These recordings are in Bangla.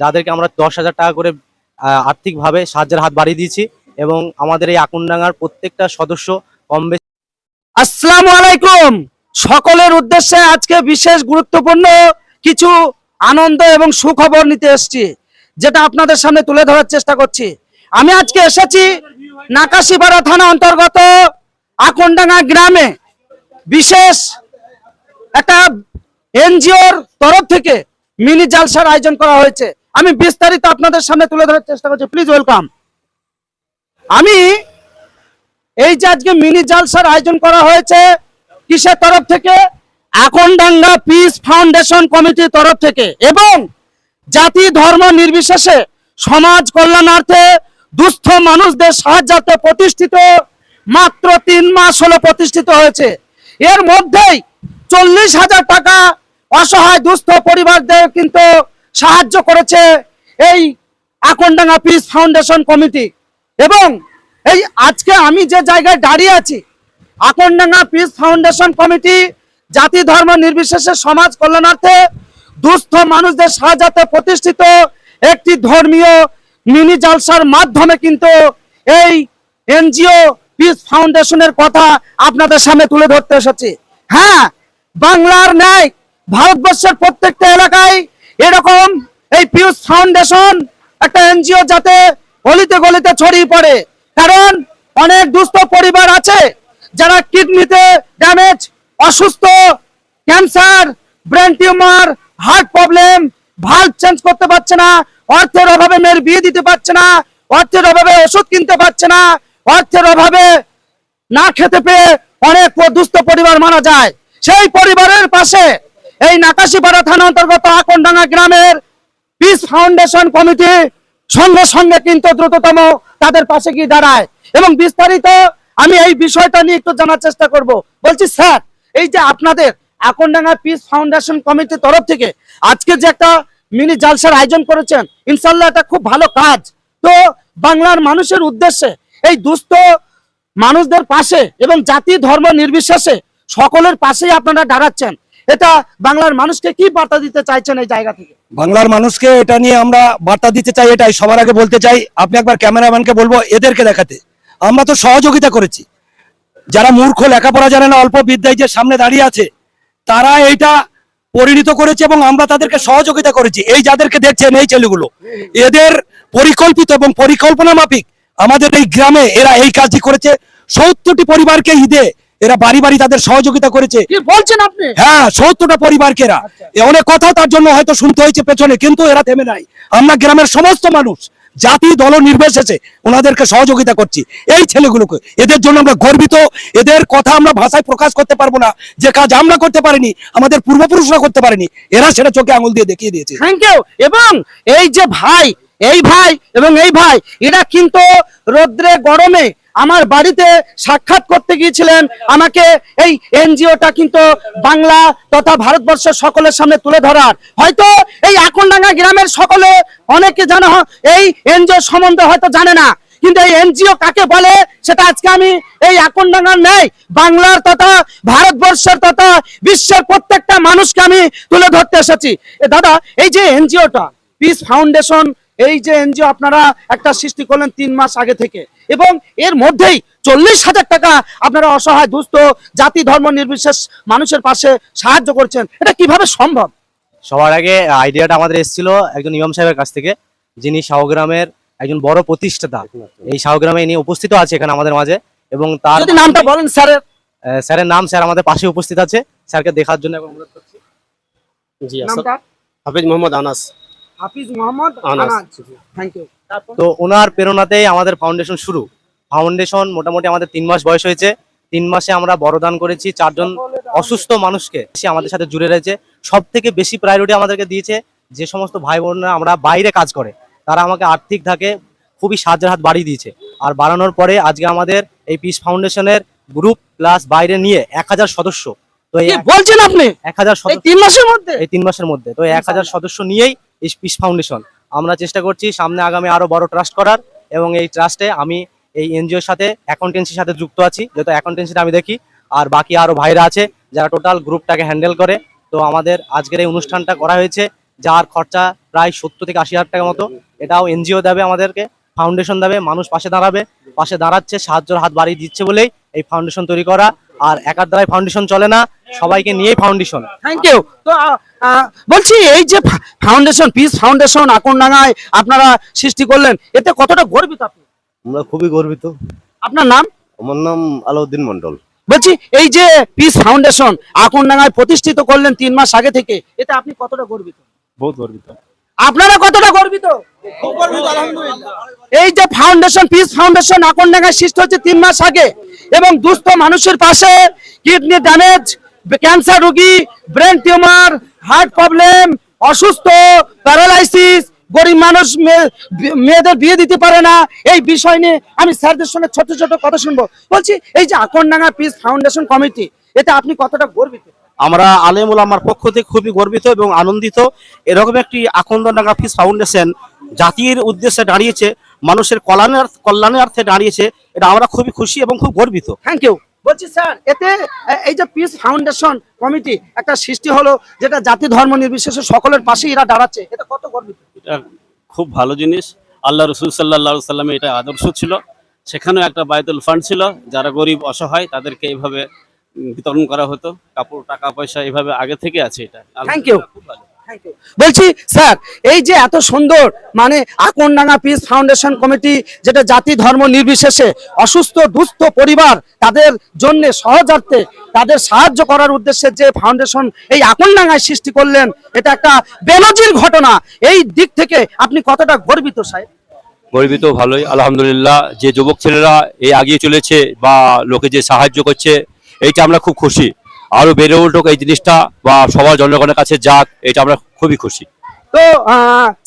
যাদেরকে আমরা দশ হাজার টাকা করে আর্থিকভাবে সাহায্যের হাত বাড়িয়ে দিয়েছি এবং আমাদের এই আকুনডাঙ্গার প্রত্যেকটা সদস্য কম বেশি আসসালামু আলাইকুম। সকলের উদ্দেশ্যে আজকে বিশেষ গুরুত্বপূর্ণ কিছু আনন্দ এবং সুখবর নিতে এসেছি, যেটা আপনাদের সামনে তুলে ধরার চেষ্টা করছি। আমি আজকে এসেছি নাকাশিপাড়া থানা অন্তর্গত আকনডাঙ্গা গ্রামে। বিশেষ একটা এনজিওর তরফ থেকে মিনি জালসার আয়োজন করা হয়েছে। আমি বিস্তারিত আপনাদের সামনে তুলে ধরার চেষ্টা করছি। প্লিজ ওয়েলকাম আমি এই যে আজকে মিনি জালসার আয়োজন করা হয়েছে, কিসের তরফ থেকে? আকনডাঙ্গা পিস ফাউন্ডেশন কমিটির তরফ থেকে। এবং জাতি ধর্ম নির্বিশেষে সমাজ কল্যাণার্থে দুস্থ মানুষদের সাহায্যার্থে প্রতিষ্ঠিত মাত্র তিন মাস হলো প্রতিষ্ঠিত হয়েছে। এর মধ্যেই চল্লিশ হাজার টাকা অসহায়, দুস্থ পরিবারদের কিন্তু সাহায্য করেছে এই আকনডাঙ্গা পিস ফাউন্ডেশন কমিটি। এবং এই আজকে আমি যে জায়গায় দাঁড়িয়ে আছি, আকনডাঙ্গা পিস ফাউন্ডেশন কমিটি জাতি, ধর্ম নির্বিশেষে, সমাজ কল্যাণার্থে দুস্থ মানুষদের সাহায্যার্থে প্রতিষ্ঠিত একটি ধর্মীয় মিনি জালসার মাধ্যমে কিন্তু এই এনজিও পিস ফাউন্ডেশনের কথা আপনাদের সামনে তুলে ধরতে এসেছি। হ্যাঁ বাংলার ন্যায় ভারতবর্ষের প্রত্যেকটা এলাকায় এরকম এই পিউস ফাউন্ডেশন একটা এনজিও যাতে গলিতে গলিতে ছড়িয়ে পড়ে। কারণ অনেক দুস্থ পরিবার আছে যারা কিডনিতে ড্যামেজ অসুস্থ cancer brain tumour heart problem valve change করতে পারছে না, অর্থের অভাবে মেয়ের বিয়ে দিতে পারছে না, অর্থের অভাবে ওষুধ কিনতে পারছে না, অর্থের অভাবে না খেতে পেয়ে অনেক দুস্থ পরিবার মারা যায়। সেই পরিবারের পাশে এই নাকাশিপাড়া থানা অন্তর্গত আকনডাঙ্গা গ্রামের পিস ফাউন্ডেশন কমিটি সঙ্গে সঙ্গে কিন্তু দ্রুততম তাদের পাশে গিয়ে দাঁড়ায়। এবং বিস্তারিত আমি এই বিষয়টা নিয়ে একটু জানার চেষ্টা করব। বলছি, স্যার, এই যে আপনাদের আকনডাঙ্গা পিস ফাউন্ডেশন কমিটির তরফ থেকে আজকে যে একটা মিনি জালসার আয়োজন করেছেন ইনশাল্লাহ এটা খুব ভালো কাজ। তো বাংলার মানুষের উদ্দেশ্যে এই দুস্থ মানুষদের পাশে এবং জাতি ধর্ম নির্বিশেষে সকলের পাশেই আপনারা দাঁড়াচ্ছেন। এটা বাংলার মানুষকে কি বার্তা দিতে চাইছেন এই জায়গা থেকে? বাংলার মানুষকে এটা নিয়ে আমরা বার্তা দিতে চাই, এটাই। সবার আগে বলতে চাই, আপনি একবার ক্যামেরাম্যানকে বলব এদেরকে দেখাতে। আমরা তো সহযোগিতা করেছি। যারা মূর্খ, লেখাপড়া জানে না, অল্প বিদ্যায় যে সামনে দাঁড়িয়ে আছে, তারা এইটা পরিণত করেছে এবং আমরা তাদেরকে সহযোগিতা করেছি। এই যাদেরকে দেখছেন, এই ছেলেগুলো, এদের পরিকল্পিত এবং পরিকল্পনা মাফিক আমাদের এই গ্রামে এরা এই কাজটি করেছে। সত্তরটি পরিবারকে ঈদে এরা বাড়ি বাড়ি তাদের সহযোগিতা করেছে। বলছেন আপনি? হ্যাঁ সত্তরটা পরিবারকে এরা অনেক কথা তার জন্য হয়তো শুনতে হয়েছে পেছনে কিন্তু এরা থেমে নাই। আমরা গ্রামের সমস্ত মানুষ জাতি দল নির্বিশেষে ওনাদেরকে সহযোগিতা করছি। এই ছেলেগুলোকে এদের জন্য আমরা গর্বিত। এদের কথা আমরা ভাষায় প্রকাশ করতে পারব না। যে কাজ আমরা করতে পারিনি আমাদের পূর্বপুরুষরা করতে পারেনি এরা সেটা চোখে আঙুল দিয়ে দেখিয়ে দিয়েছে। থ্যাংক ইউ এবং এই যে ভাই এই ভাই এবং এই ভাই এরা কিন্তু রোদ্রে গরমে আমার বাড়িতে সাক্ষাৎ করতে গিয়েছিলেন। আমাকে এই এনজিওটা কিন্তু বাংলা তথা ভারতবর্ষের সকলের সামনে তুলে ধরার। হয়তো এই আকনডাঙ্গা গ্রামের সকলে অনেকে জানা, এই এনজিও সম্বন্ধে হয়তো জানে না। কিন্তু এই এনজিও কাকে বলে, সেটা আজকে আমি এই আকনডাঙ্গার নেই, বাংলার তথা ভারতবর্ষের তথা বিশ্বের প্রত্যেকটা মানুষকে আমি তুলে ধরতে এসেছি। দাদা, এই যে এনজিওটা পিস ফাউন্ডেশন এই যে এনজিও আপনারা একটা সৃষ্টি করলেন তিন মাস আগে থেকে। এবং এর মধ্যেই চল্লিশ হাজার টাকা আপনারা অসহায় দুস্থ জাতি ধর্ম নির্বিশেষ মানুষের পাশে সাহায্য করছেন। এটা কীভাবে সম্ভব? সবার আগে আইডিয়াটা আমাদের এসেছিল একজন ইমাম সাহেবের কাছ থেকে যিনি শাহগ্রামের একজন বড় প্রতিষ্ঠাতা। এই শাহগ্রামে ইনি উপস্থিত আছে এখানে আমাদের মাঝে এবং তার যদি নামটা বলেন স্যারের। স্যারের নাম স্যার আমাদের পাশে উপস্থিত আছে। স্যারকে দেখার জন্য অনুরোধ করছি। জি নামটা? হাফিজ মোহাম্মদ আনাস। হাফিজ মোহাম্মদ আনাস। থ্যাংক ইউ তো ওনার প্রেরণাতেই আমাদের ফাউন্ডেশন শুরু। ফাউন্ডেশন মোটামুটি আমাদের তিন মাস বয়স হয়েছে। তিন মাসে আমরা বড়দান করেছি চারজন অসুস্থ মানুষকে সে আমাদের সাথে জুড়ে রয়েছে। সব থেকে বেশি প্রায়োরিটি আমাদেরকে দিয়েছে যে সমস্ত ভাই বোনরা আমরা বাইরে কাজ করে তারা আমাকে আর্থিক ধাকে খুবই সাহায্যের হাত বাড়িয়ে দিয়েছে। আর বাড়ানোর পরে আজকে আমাদের এই পিস ফাউন্ডেশনের গ্রুপ প্লাস বাইরে নিয়ে এক হাজার সদস্য তো বলছেন আপনি? এক হাজার তিন মাসের মধ্যে? এই তিন মাসের মধ্যে। তো এক হাজার সদস্য নিয়েই পিস ফাউন্ডেশন আমরা চেষ্টা করছি সামনে আগামী আরও বড় ট্রাস্ট করার এবং এই ট্রাস্টে আমি এই এনজিওর সাথে অ্যাকাউন্টেন্সির সাথে যুক্ত আছি। যেহেতু অ্যাকাউন্টেন্সিটা আমি দেখি আর বাকি আরও ভাইরা আছে যারা টোটাল গ্রুপটাকে হ্যান্ডেল করে। তো আমাদের আজকের এই অনুষ্ঠানটা করা হয়েছে যার খরচা প্রায় সত্তর থেকে আশি হাজার টাকা মতো। এটাও এনজিও দেবে আমাদেরকে। ফাউন্ডেশন দেবে মানুষ পাশে দাঁড়াবে পাশে দাঁড়াচ্ছে সাহায্যের হাত বাড়িয়ে দিচ্ছে বলেই এই ফাউন্ডেশন তৈরি করা। আর একার দ্বারাই ফাউন্ডেশন চলে না সবাইকে নিয়েই ফাউন্ডেশন থ্যাংক ইউ তো বলছি এই যে ফাউন্ডেশন পিস ফাউন্ডেশন আকন্ডাঙ্গায় আপনারা সৃষ্টি করলেন এতে কতটা গর্বিত আপনি? আমরা খুবই গর্বিত। আপনার নাম? আমার নাম আলাউদ্দিন মন্ডল বলছি এই যে পিস ফাউন্ডেশন আকন্ডাঙ্গায় প্রতিষ্ঠিত করলেন তিন মাস আগে থেকে এতে আপনি কতটা গর্বিত? বহুত গর্বিত। আপনারা কতটা গর্বিত? এই যে ফাউন্ডেশন পিস ফাউন্ডেশন আকন্ডাঙ্গায় সৃষ্টি হচ্ছে তিন মাস আগে এবং দুস্থ মানুষের পাশে কিডনি ড্যামেজ ক্যান্সার রোগী ব্রেন টিউমার হার্ট প্রবলেম অসুস্থ প্যারালাইসিস গরিব মানুষ মেয়ে- মেয়েদের বিয়ে দিতে পারে না। এই বিষয় নিয়ে আমি স্যারদের সঙ্গে ছোট ছোট কথা শুনব। বলছি, এই যে আকন্ডাঙ্গা পিস ফাউন্ডেশন কমিটি এতে আপনি কতটা গর্বিত? আমরা আলেমুল আমার পক্ষ থেকে খুবই গর্বিত এবং আনন্দিত। এরকম একটি আকন্দডাঙ্গা ফিস ফাউন্ডেশন জাতির উদ্দেশ্যে দাঁড়িয়েছে মানুষের কল্যাণের কল্যাণার্থে দাঁড়িয়েছে এটা আমরা খুবই খুশি এবং খুব গর্বিত। থ্যাংক ইউ বলছি স্যার এতে এই যে পিস ফাউন্ডেশন কমিটি একটা সৃষ্টি হলো যেটা জাতি ধর্ম নির্বিশেষে সকলের পাশে এরা দাঁড়াচ্ছে এটা কত গর্বিত? এটা খুব ভালো জিনিস। আল্লাহ রসুল সাল্লাহ সাল্লামে এটা আদর্শ ছিল। সেখানেও একটা বায়তুল ফান্ড ছিল যারা গরিব অসহায় তাদেরকে এইভাবে বিতরণ করা হতো। কাপড় টাকা পয়সা এভাবে আগে থেকে আছে এটা। থ্যাংক ইউ বলছি স্যার এই যে এত সুন্দর মানে আকন্ডাঙ্গা পিস ফাউন্ডেশন কমিটি যেটা জাতি ধর্ম নির্বিশেষে অসুস্থ দুস্থ পরিবার তাদের জন্য সহজার্থে তাদের সাহায্য করার উদ্দেশ্যে যে ফাউন্ডেশন এই আকন্ডাঙ্গায় সৃষ্টি করলেন এটা একটা বেনজির ঘটনা। এই দিক থেকে আপনি কতটা গর্বিত সাহেব? গর্বিত ভালোই। আলহামদুলিল্লাহ যে যুবক ছেলেরা এই আগিয়ে চলেছে বা লোকে যে সাহায্য করছে এইটা আমরা খুব খুশি। আরও বেড়ে উঠুক এই জিনিসটা বা সবার জনগণের কাছে যাক এটা আমরা খুবই খুশি। তো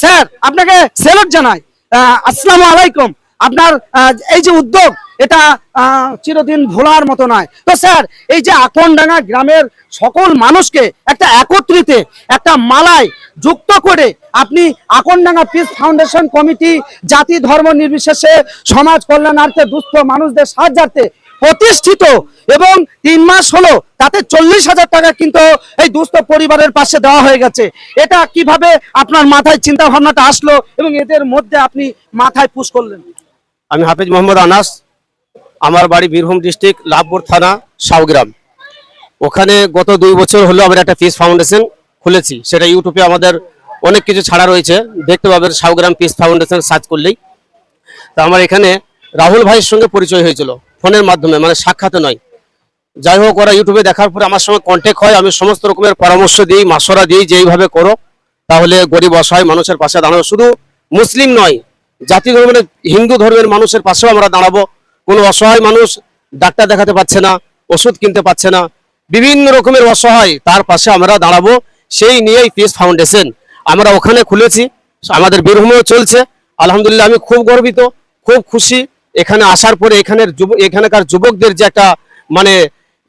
স্যার, আপনাকে সেলুট জানাই। আসসালামু আলাইকুম। আপনার এই যে উদ্যোগ, এটা চিরদিন ভোলার মতো নয়। তো, স্যার, এই যে আকনডাঙ্গা গ্রামের সকল মানুষকে একটা একত্রিতে, একটা মালায় যুক্ত করে আপনি আকনডাঙ্গা পিস ফাউন্ডেশন কমিটি, জাতি ধর্ম নির্বিশেষে, সমাজ কল্যাণার্থে, দুস্থ মানুষদের সাহায্যার্থে প্রতিষ্ঠিত এবং তিন মাস হলো তাতে চল্লিশ হাজার টাকা কিন্তু এই দুস্থ পরিবারের পাশে দেওয়া হয়ে গেছে। এটা কীভাবে আপনার মাথায় চিন্তা ভাবনাটা আসলো এবং এদের মধ্যে আপনি মাথায় পুশ করলেন? আমি হাফিজ মোহাম্মদ আনাস, আমার বাড়ি বীরভূম ডিস্ট্রিক্ট, লাভপুর থানা, সাউগ্রাম। ওখানে গত দুই বছর হলো আমরা একটা পিস ফাউন্ডেশন খুলেছি। সেটা ইউটিউবে আমাদের অনেক কিছু ছাড়া রয়েছে। দেখতে পাবেন সাউগ্রাম পিস ফাউন্ডেশন সার্চ করলেই। তা আমার এখানে রাহুল ভাইয়ের সঙ্গে পরিচয় হয়েছিল। ফোনের মাধ্যমে মানে সাক্ষাতে নয়। যাই হোক, ওরা ইউটিউবে দেখার পরে আমার সঙ্গে কন্ট্যাক্ট হয়, আমি সমস্ত রকমের পরামর্শ দিই মাসরা দিই, যেইভাবে করো, তাহলে গরিব অসহায় মানুষের পাশে দাঁড়ানো শুধু মুসলিম নয়, জাতি ধর্মের, হিন্দু ধর্মের মানুষের পাশেও আমরা দাঁড়াবো। কোনো অসহায় মানুষ ডাক্তার দেখাতে পাচ্ছে না, ওষুধ কিনতে পাচ্ছে না। বিভিন্ন রকমের অসহায় তার পাশে আমরা দাঁড়াবো। সেই নিয়েই পিস ফাউন্ডেশন আমরা ওখানে খুলেছি, আমাদের বীরভূমেও চলছে। আলহামদুলিল্লাহ, আমি খুব গর্বিত, খুব খুশি। এখানে আসার পরে এখানের যুব, এখানকার যুবকদের যে একটা মানে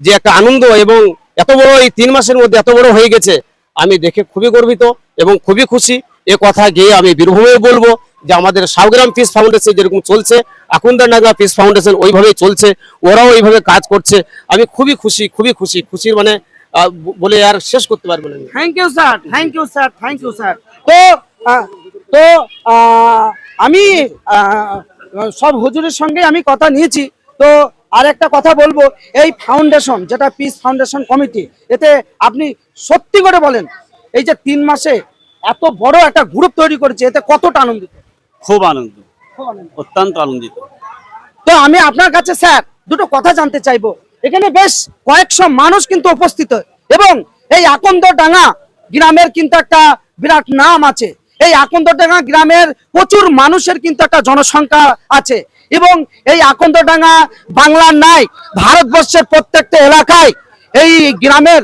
যে একটা আনন্দ এবং এত বড় এই তিন মাসের মধ্যে এত বড় হয়ে গেছে, আমি দেখে খুবই গর্বিত এবং খুবই খুশি। এ কথা গিয়ে আমি বীরভূমেও বলব যে আমাদের সাউগ্রাম পিস ফাউন্ডেশন যেরকম চলছে আকুন্দানাগা পিস ফাউন্ডেশন ওইভাবেই চলছে, ওরাও ওইভাবে কাজ করছে। আমি খুবই খুশি খুবই খুশি। খুশির মানে বলে আর শেষ করতে পারব না thank you sir thank you sir thank you sir তো তো আমি সব হুজুরের সঙ্গে আমি কথা নিয়েছি। তো আর একটা কথা বলব এই ফাউন্ডেশন যেটা পিস ফাউন্ডেশন কমিটি এতে আপনি সত্যি করে বলেন এই যে তিন মাসে এত বড় একটা গ্রুপ তৈরি করেছে এতে কতটা আনন্দিত? খুব আনন্দ অত্যন্ত আনন্দিত। তো আমি আপনার কাছে স্যার দুটো কথা জানতে চাইব। এখানে বেশ কয়েকশো মানুষ কিন্তু উপস্থিত। এবং এই আকন্দডাঙ্গা গ্রামের কিন্তু একটা বিরাট নাম আছে। এই আকন্দডাঙ্গা গ্রামের প্রচুর মানুষের কিন্তু একটা জনসংখ্যা আছে এবং এই আকন্দডাঙ্গা বাংলার নাই ভারতবর্ষের প্রত্যেকটা এলাকায় এই গ্রামের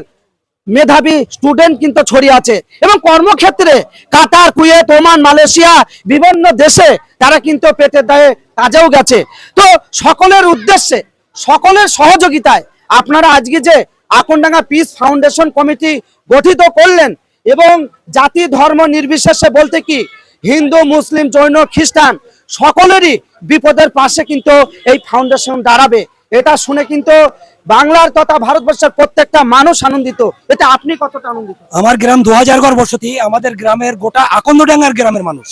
মেধাবী স্টুডেন্ট কিন্তু ছড়িয়ে আছে এবং কর্মক্ষেত্রে কাতার, কুয়েত, ওমান, মালয়েশিয়া বিভিন্ন দেশে তারা কিন্তু পেটের দায়ে কাজেও গেছে। তো সকলের উদ্দেশ্যে, সকলের সহযোগিতায় আপনারা আজকে যে আকন্ডাঙ্গা পিস ফাউন্ডেশন কমিটি গঠিত করলেন এবং জাতি ধর্ম নির্বিশেষে বলতে কি, হিন্দু, মুসলিম, জৈন, খ্রিস্টান, সকলেরই বিপদের পাশে কিন্তু এই ফাউন্ডেশন দাঁড়াবে। এটা শুনে কিন্তু বাংলার তথা ভারতবর্ষের প্রত্যেকটা মানুষ আনন্দিত। এটা আপনি কতটা আনন্দিত? আমার গ্রাম দু হাজার ঘর বসতি, আমাদের গ্রামের গোটা আকন্দডাঙ্গার গ্রামের মানুষ,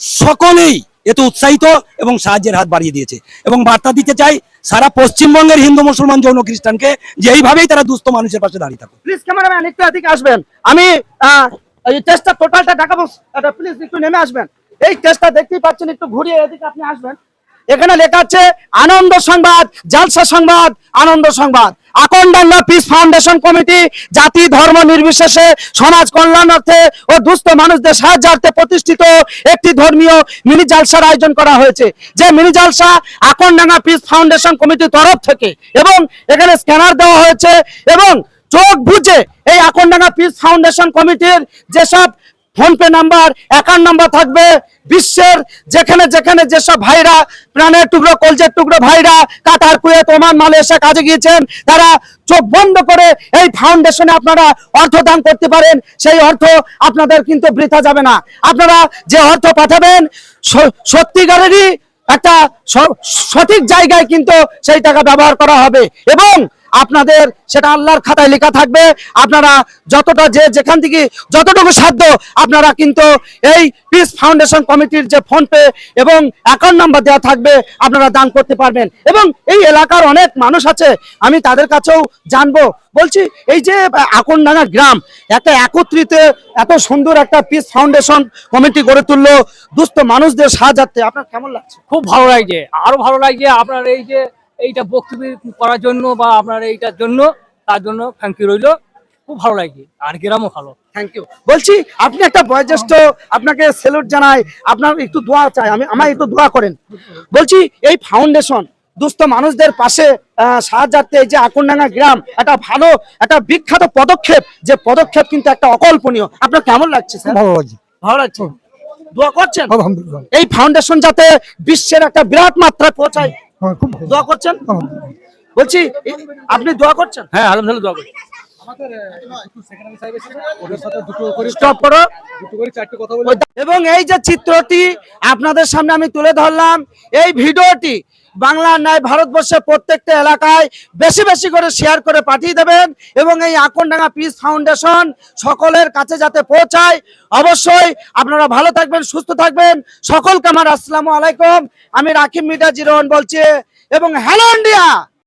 সকলেই এতে উৎসাহিত এবং সাহায্যের হাত বাড়িয়ে দিয়েছে। এবং বার্তা দিতে চাই, সারা পশ্চিমবঙ্গের হিন্দু মুসলমান যৌন খ্রিস্টানকে যে এইভাবেই তারা দুস্থ মানুষের পাশে দাঁড়িয়ে থাকুক। প্লিজ ক্যামেরাম্যান একটু এদিকে আসবেন। আমি টেস্টটা টোটালটা দেখাবো। প্লিজ একটু নেমে আসবেন। এই চেষ্টা দেখতেই পাচ্ছেন, একটু ঘুরিয়ে এদিকে আপনি আসবেন। এখানে লেখা আছে, আনন্দ সংবাদ, জালসা সংবাদ, আনন্দ সংবাদ। আকন্ডাঙ্গা পিস ফাউন্ডেশন কমিটি জাতি, ধর্ম নির্বিশেষে, সমাজ কল্যাণার্থে ও দুস্থ মানুষদের সাহায্যার্থে প্রতিষ্ঠিত একটি ধর্মীয় মিনি জালসার আয়োজন করা হয়েছে। যে মিনি জালসা আকন্ডাঙ্গা পিস ফাউন্ডেশন কমিটির তরফ থেকে এবং এখানে স্ক্যানার দেওয়া হয়েছে এবং চোখ বুঝে এই আকন্ডাঙ্গা পিস ফাউন্ডেশন কমিটির যেসব ফোনপে নাম্বার অ্যাকাউন্ট নাম্বার থাকবে বিশ্বের যেখানে যেখানে যেসব ভাইরা, প্রাণের টুকরো, কলজের টুকরো ভাইরা কাতার, কুয়েত, ওমান, মালয়েশিয়া কাজে গিয়েছেন, তারা চোখ বন্ধ করে এই ফাউন্ডেশনে আপনারা অর্থ দান করতে পারেন, সেই অর্থ আপনাদের কিন্তু বৃথা যাবে না। আপনারা যে অর্থ পাঠাবেন সত্যিকারেরই একটা সঠিক জায়গায় কিন্তু সেই টাকা ব্যবহার করা হবে। এবং আপনাদের সেটা আল্লাহর খাতায় লেখা থাকবে। আপনারা যতটা যে যেখান থেকে যতটুকু সাধ্য আপনারা কিন্তু এই পিস ফাউন্ডেশন কমিটির যে ফোন পে এবং অ্যাকাউন্ট নাম্বার দেওয়া থাকবে, আপনারা দান করতে পারবেন। এবং এই এলাকার অনেক মানুষ আছে, আমি তাদের কাছেও জানব। বলছি, এই যে আকনডাঙ্গা গ্রাম একটা একত্রিত, এত সুন্দর একটা পিস ফাউন্ডেশন কমিটি গড়ে তুললো। দুস্থ মানুষদের সাহায্যার্থে, আপনার কেমন লাগছে? খুব ভালো লাগছে। আরও ভালো লাগছে আপনার এই যে এইটা বক্তব্য করার জন্য বা আপনার এইটার জন্য তার জন্য থ্যাংক ইউ রইল। খুব ভালো লাগে। আর গ্রামও ভালো। থ্যাংক ইউ বলছি আপনি একটা বয়োজ্যেষ্ঠ আপনাকে সেলুট জানাই। আপনার একটু দোয়া চাই আমি আমায় একটু দোয়া করেন। বলছি এই ফাউন্ডেশন দুস্থ মানুষদের পাশে আহ, সাহায্যার্থে এই যে আকন্ডাঙ্গা গ্রাম একটা ভালো একটা বিখ্যাত পদক্ষেপ যে পদক্ষেপ কিন্তু একটা অকল্পনীয়। আপনার কেমন লাগছে স্যার? ভালো লাগছে। ভালো লাগছে? দোয়া করছেন? আলহামদুলিল্লাহ। এই ফাউন্ডেশন যাতে বিশ্বের একটা বিরাট মাত্রায় পৌঁছায়। খুব দোয়া করছেন? বলছি আপনি দোয়া করছেন? হ্যাঁ আলহামদুলিল্লাহ দোয়া করি স্টপ করো। ওই- এবং এই যে চিত্রটি আপনাদের সামনে আমি তুলে ধরলাম এই ভিডিওটি বাংলার ন্যায় ভারতবর্ষের প্রত্যেকটা এলাকায় বেশি বেশি করে শেয়ার করে পাঠিয়ে দেবেন এবং এই আকনডাঙ্গা পিস ফাউন্ডেশন সকলের কাছে যাতে পৌঁছায়, অবশ্যই আপনারা ভালো থাকবেন, সুস্থ থাকবেন। সকলকে আমার আসসালামু আলাইকুম। আমি রাকিব মিডা জিরোহন বলছি এবং হ্যালো ইন্ডিয়া